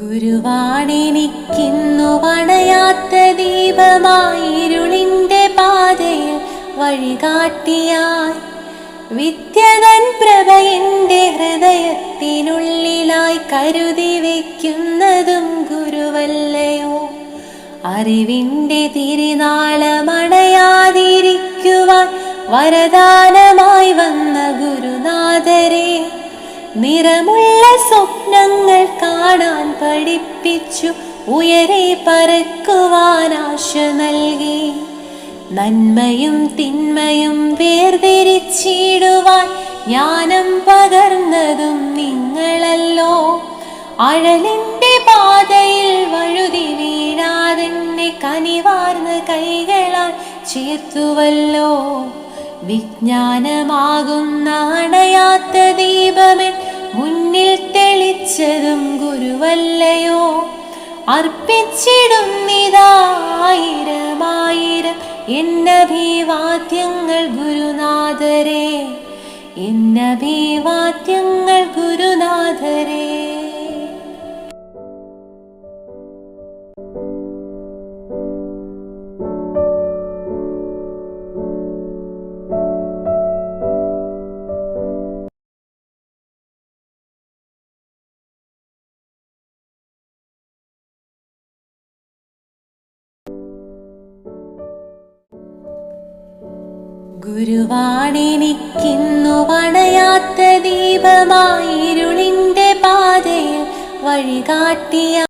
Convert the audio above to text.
ഗുരുവാണെനിക്കിന്നു വണയാത്ത ദീപമായിരുളിന്റെ പാതയിൽ വഴികാട്ടിയായി. വിദ്യതൻ പ്രഭയന്റെ ഹൃദയത്തിനുള്ളിലായി കരുതി വയ്ക്കുന്നതും ഗുരുവല്ലയോ. അറിവിന്റെ തിരുനാളമണയാതിരിക്കുവാൻ വരദാനമായി നിറമുള്ള സ്വപ്നങ്ങൾ കാണാൻ പഠിപ്പിച്ചു. ഉയരെ പറക്കുവാൻ ആശ നൽകി. നന്മയും തിന്മയും വേർതിരിച്ചിടുവാൻ ജ്ഞാനം പകർന്നതും നിങ്ങളല്ലോ. അഴലിന്റെ പാതയിൽ വഴുതി വീഴാതെന്നെ കനിവാർന്ന കൈകളാൽ ചേർത്തുവല്ലോ. വിജ്ഞാനമാകുന്ന അണയാത്ത ദീപമൻ തെളിച്ചതും ഗുരുവല്ലയോ? അർപ്പിച്ചിടുന്നിതായിരമായിരം എന്നഭിവാദ്യങ്ങൾ ഗുരുനാഥരെ. എന്നഭിവാദ്യങ്ങൾ ഗുരുനാഥരെ. ഗുരുവാണെനിക്കിന്നു വണയാത്ത ദീപമായിരുളിന്റെ പാതയിൽ വഴികാട്ടിയ